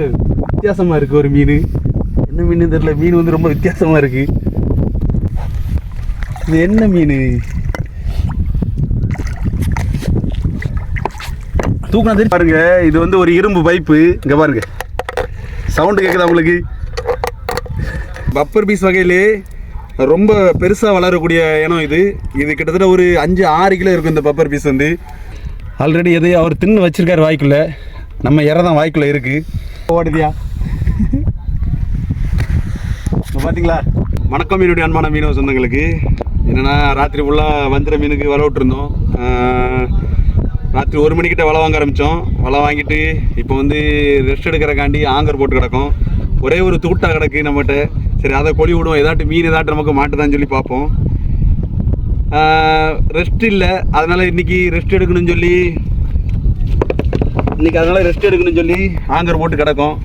வித்தியாசமாக இருக்குது ஒரு மீன். என்ன மீன் தெரியல மீன் வந்து ரொம்ப வித்தியாசமாக இருக்குது இது என்ன மீன்? தூக்கினா தெரியும் பாருங்க இது வந்து ஒரு இரும்பு பைப்பு. இங்கே பாருங்க. சவுண்டு கேட்குதா உங்களுக்கு? பப்பர் பீஸ் வகையிலே ரொம்ப பெருசாக வளரக்கூடிய இனம் இது. இது கிட்டத்தட்ட ஒரு அஞ்சு ஆறு கிலோ இருக்கும் இந்த பப்பர் பீஸ் வந்து. ஆல்ரெடி எதையும் அவர் தின்னு வச்சிருக்காரு வாய்க்குள்ளே. நம்ம இறை தான் இருக்குது ஓடுதியா இப்போ பார்த்தீங்களா வணக்கம் மீனுடைய அன்பான மீனவ சொந்தங்களுக்கு. என்னென்னா ராத்திரி ஃபுல்லாக வந்திர மீனுக்கு வலை விட்டுருந்தோம். ராத்திரி ஒரு மணிக்கிட்ட வலை வாங்க ஆரம்பித்தோம் வலை வாங்கிட்டு இப்போ வந்து ரெஸ்ட் எடுக்கிறக்காண்டி ஆங்கர் போட்டு கிடக்கும். ஒரே ஒரு தூட்டா கிடக்கு நம்மகிட்ட. சரி அதை கொழி விடுவோம். ஏதாட்டும் மீன் ஏதாட்டும் நமக்கு மாட்டுதான்னு சொல்லி பார்ப்போம். ரெஸ்ட் இல்லை. அதனால் இன்னைக்கு ரெஸ்ட் எடுக்கணும்னு சொல்லி இன்னைக்கு அதனால் ரெஸ்ட் எடுக்கணும்னு சொல்லி ஆங்கர் போட்டு கிடக்கும்.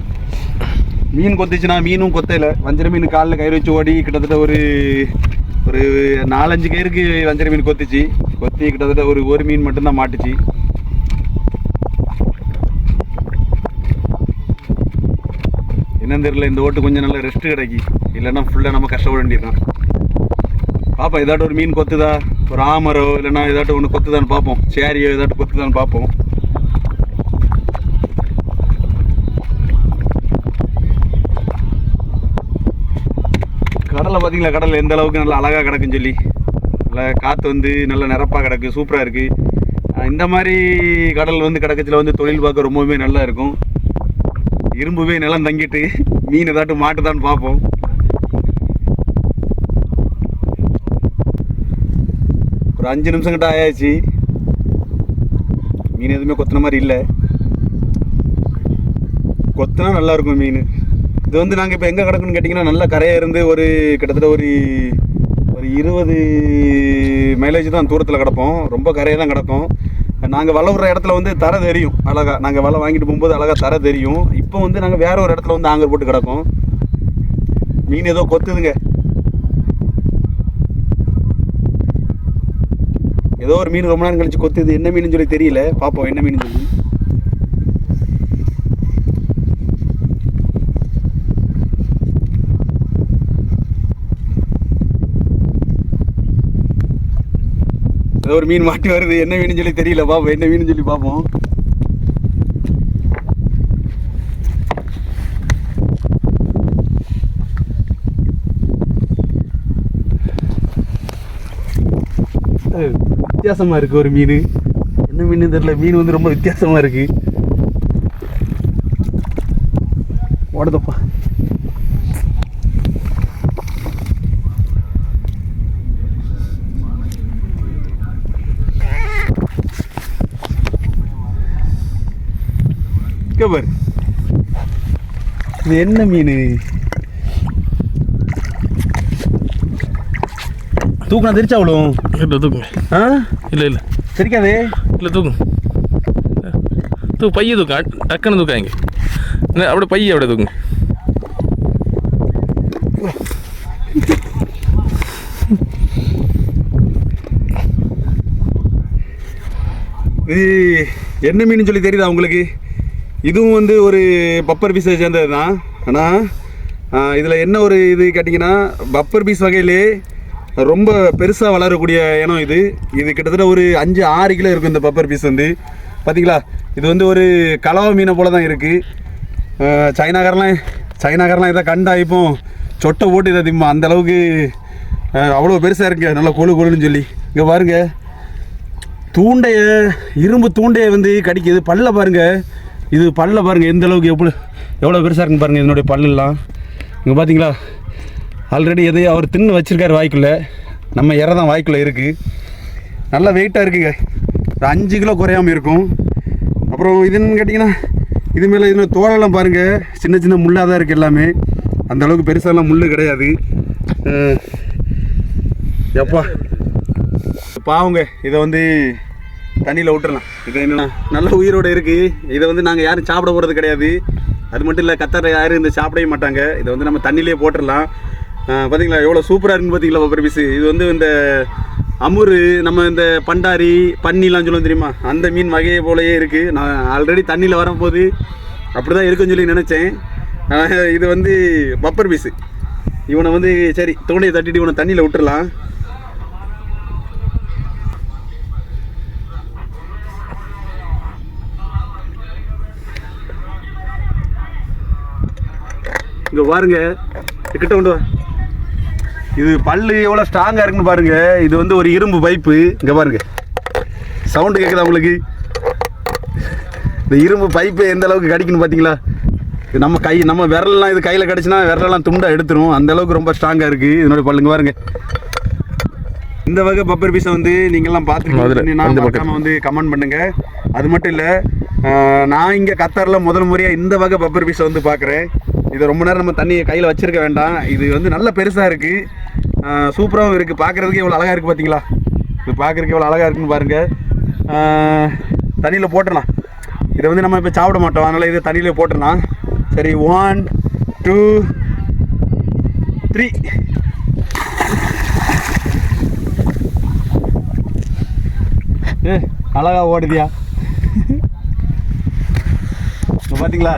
மீன் கொத்துச்சுன்னா மீனும் கொத்தையில் வஞ்சர மீன் காலில் கயிறு வச்சு ஓடி கிட்டத்தட்ட ஒரு ஒரு நாலஞ்சு கயிறுக்கு வஞ்சர மீன் கொத்துச்சு. கொத்தி கிட்டத்தட்ட ஒரு ஒரு மீன் மட்டும்தான் மாட்டுச்சு. என்னன்னு தெரியல இந்த ஓட்டு கொஞ்சம் நல்லா ரெஸ்ட் கிடைக்கி. இல்லைன்னா ஃபுல்லாக நம்ம கஷ்டப்பட வேண்டியதுதான். பார்ப்போம் ஏதாட்டும் ஒரு மீன் கொத்துதா? ஒரு ஆமரோ இல்லைன்னா ஏதாட்டும் ஒன்று கொத்துதான்னு பார்ப்போம் சேரியோ ஏதாட்டும் கொத்துதான்னு பார்ப்போம் கடலை பார்த்தீங்களா கடல் எந்த அளவுக்கு நல்லா அழகாக கிடக்குன்னு சொல்லி. நல்லா காற்று வந்து நல்ல நிரப்பாக கிடக்கு சூப்பராக இருக்குது இந்த மாதிரி கடல் வந்து கிடக்கச்சில் வந்து தொழில் பார்க்க ரொம்பவுமே நல்லா இருக்கும். இரும்புவே நிலம் தங்கிட்டு மீன் ஏதாட்டும் மாட்டுதான்னு பார்ப்போம். ஒரு அஞ்சு நிமிஷம் கிட்ட ஆயாச்சு. மீன் எதுவுமே கொத்தின மாதிரி இல்லை. கொத்தினா நல்லா இருக்கும் மீன். இது வந்து நாங்கள் இப்போ எங்கே கிடக்குன்னு கேட்டிங்கன்னா நல்ல கரையாக இருந்து ஒரு கிட்டத்தட்ட ஒரு ஒரு இருபது மைலேஜ் தான் தூரத்தில் கிடப்போம். ரொம்ப கரையாக தான் கிடக்கும். நாங்கள் வலை விடுற இடத்துல வந்து தர தெரியும் அழகா. நாங்கள் வலை வாங்கிட்டு போகும்போது அழகாக தர தெரியும். இப்போ வந்து நாங்கள் வேற ஒரு இடத்துல வந்து ஆங்கர் போட்டு கிடக்கும். மீன் ஏதோ கொத்துதுங்க. ஏதோ ஒரு மீன் ரொம்ப நேரம் கழிச்சு கொத்துது. என்ன மீனுன்னு சொல்லி தெரியல. பார்ப்போம் என்ன மீன் சொல்லி. ஏதோ ஒரு மீன் மாட்டி வருது. என்ன மீன் சொல்லி தெரியல. பாப்போம். என்ன மீன் சொல்லி பார்ப்போம் வித்தியாசமாக வித்தியாசமா இருக்கு ஒரு மீன். என்ன மீன் தெரியல. மீன் வந்து ரொம்ப வித்தியாசமா இருக்கு. ஓடுதப்பா. பாரு இது என்ன மீன்? தூக்கினா தெரிச்சா அவ்வளோ இல்லை தூக்குங்க ஆ? இல்லை இல்லை. தெரிக்காதே? இல்லை தூக்கும் தூக்கு பைய தூக்க. டக்குன்னு தூக்காங்க அப்படியே பைய அப்படியே தூக்குங்க இது என்ன மீன் சொல்லி தெரியுதா உங்களுக்கு? இதுவும் வந்து ஒரு பப்பர் பீஸை சேர்ந்தது தான் ஆனால் இதில் என்ன ஒரு இது கேட்டிங்கன்னா பப்பர் பீஸ் வகையிலே ரொம்ப பெருசாக வளரக்கூடிய இனம் இது. இது கிட்டத்தட்ட ஒரு அஞ்சு ஆறு கிலோ இருக்கும் இந்த பப்பர் பீஸ் வந்து. பார்த்தீங்களா இது வந்து ஒரு கலவ மீனை போல தான் இருக்குது சைனாக்காரெலாம் சைனாக்காரெலாம் இதை கண்டா இப்போ சொட்டை போட்டு இதை திம்மா. அந்த அளவுக்கு அவ்வளோ பெருசாக இருக்குங்க. நல்லா கொழு கொழுன்னு சொல்லி. இங்கே பாருங்கள் தூண்டையை இரும்பு தூண்டையை வந்து கடிக்குது. பல்ல பாருங்கள் இது பல்ல பாருங்கள் எந்த அளவுக்கு எவ்வளோ எவ்வளோ பெருசாக இருக்குன்னு பாருங்கள் இதனுடைய பல்லெல்லாம் இங்கே பார்த்தீங்களா ஆல்ரெடி எதையும் அவர் தின்னு வச்சிருக்காரு வாய்க்குள்ள. நம்ம இறை தான் வாய்க்குள்ள இருக்குது நல்லா வெயிட்டாக இருக்குங்க ஒரு அஞ்சு கிலோ குறையாமல் இருக்கும். அப்புறம் இதுன்னு கேட்டிங்கன்னா இது மேலே இதில் தோலெல்லாம் பாருங்கள் சின்ன சின்ன முள்ளாக தான் இருக்குது எல்லாமே. அந்த அளவுக்கு பெருசாலாம் முள் கிடையாது. எப்பா? பாவங்க இதை வந்து தண்ணியில் விட்டுறலாம். இது என்ன? நல்ல உயிரோடு இருக்குது இதை வந்து நாங்கள் யாரும் சாப்பிட போகிறது கிடையாது. அது மட்டும் இல்லை கத்தரை யாரும் இந்த சாப்பிடவே மாட்டாங்க. இதை வந்து நம்ம தண்ணியிலே போட்டுடலாம் பார்த்தீங்களா எவ்வளோ சூப்பராக இருக்குன்னு பார்த்தீங்களா பப்பர் பீஸு இது வந்து இந்த அமுரு நம்ம இந்த பண்டாரி பன்னிலாம் சொல்லுவோம் தெரியுமா? அந்த மீன் வகையை போலயே இருக்குது நான் ஆல்ரெடி தண்ணியில் வரும்போது அப்படி தான் இருக்குன்னு சொல்லி நினச்சேன். இது வந்து பப்பர் பீஸு இவனை வந்து சரி தூணையை தட்டிட்டு இவனை தண்ணியில் விட்டுறலாம். இங்க பாருங்க. கிட்ட கொண்டு வா. இது பல்லு எவ்வளோ ஸ்ட்ராங்காக இருக்குன்னு பாருங்க. இது வந்து ஒரு இரும்பு பைப்பு இங்கே பாருங்க. சவுண்டு கேட்குதா உங்களுக்கு? இந்த இரும்பு பைப்பு எந்த அளவுக்கு கடிக்குன்னு பார்த்தீங்களா இது நம்ம கை நம்ம விரல்லாம் இது கையில் கடிச்சுன்னா விரலெல்லாம் துண்டா எடுத்துரும். அந்த அளவுக்கு ரொம்ப ஸ்ட்ராங்காக இருக்குது இதனுடைய பல்லுங்க பாருங்க. இந்த வகை பப்பர் பீஸை வந்து நீங்கள்லாம் பார்த்துருக்கீங்க. வந்து கமெண்ட் பண்ணுங்க. அது மட்டும் இல்லை நான் இங்கே கத்தாரில் முதல் முறையாக இந்த வகை பப்பர் பீஸை வந்து பார்க்குறேன் இது ரொம்ப நேரம் நம்ம தண்ணியை கையில் வச்சிருக்க வேண்டாம். இது வந்து நல்ல பெருசாக இருக்குது சூப்பராகவும் இருக்குது பார்க்குறதுக்கு இவ்வளோ அழகாக இருக்குது பார்த்தீங்களா இது பார்க்குறதுக்கு எவ்வளோ அழகாக இருக்குன்னு பாருங்கள் தண்ணியில் போட்டுடலாம் இதை வந்து நம்ம இப்போ சாப்பிட மாட்டோம். அதனால் இதை தண்ணியில் போட்டுடலாம் சரி ஒன் டூ த்ரீ ஏ அழகா ஓடுதியா? பார்த்தீங்களா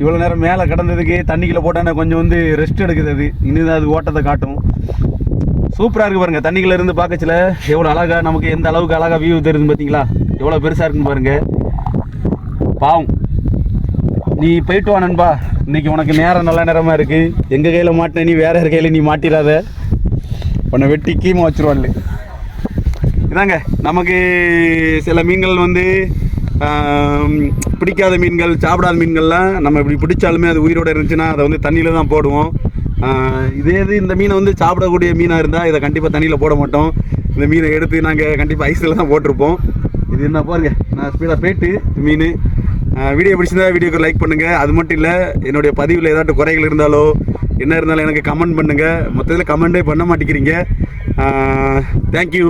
இவ்வளோ நேரம் மேலே கடந்ததுக்கு தண்ணிக்குள்ளே போட்டானே கொஞ்சம் வந்து ரெஸ்ட் எடுக்குது அது. இன்னும் அது ஓட்டத்தை காட்டும். சூப்பராக இருக்குது பாருங்கள் தண்ணிக்குள்ள இருந்து பார்க்கச்சில எவ்வளோ அழகாக நமக்கு எந்த அளவுக்கு அழகாக வியூ தெரியுதுன்னு பார்த்தீங்களா? எவ்வளோ பெருசாக இருக்குன்னு பாருங்கள் பாவம். நீ போயிட்டு வா நண்பா. இன்னைக்கு உனக்கு நேரம் நல்ல நேரமாக இருக்குது எங்கள் கையில் மாட்டின நீ வேற யார் நீ மாட்டிடாத. உன்னை வெட்டி கீமா வச்சிருவாள் இதாங்க. நமக்கு சில மீன்கள் வந்து பிடிக்காத மீன்கள் சாப்பிடாத மீன்கள்லாம் நம்ம இப்படி பிடிச்சாலுமே அது உயிரோட இருந்துச்சுன்னா அதை வந்து தண்ணியில் தான் போடுவோம். இதே இது இந்த மீனை வந்து சாப்பிடக்கூடிய மீனாக இருந்தால் இதை கண்டிப்பாக தண்ணியில் போட மாட்டோம். இந்த மீனை எடுத்து நாங்கள் கண்டிப்பாக ஐஸில் தான் போட்டிருப்போம். இது என்ன பாருங்க நான் ஸ்பீடாக போயிட்டு மீன். வீடியோ பிடிச்சிருந்தா வீடியோக்கு லைக் பண்ணுங்கள் அது மட்டும் இல்லை என்னுடைய பதிவில் ஏதாட்டும் குறைகள் இருந்தாலோ என்ன இருந்தாலும் எனக்கு கமெண்ட் பண்ணுங்கள் மொத்தத்தில் கமெண்டே பண்ண மாட்டேங்கிறீங்க. தேங்க்யூ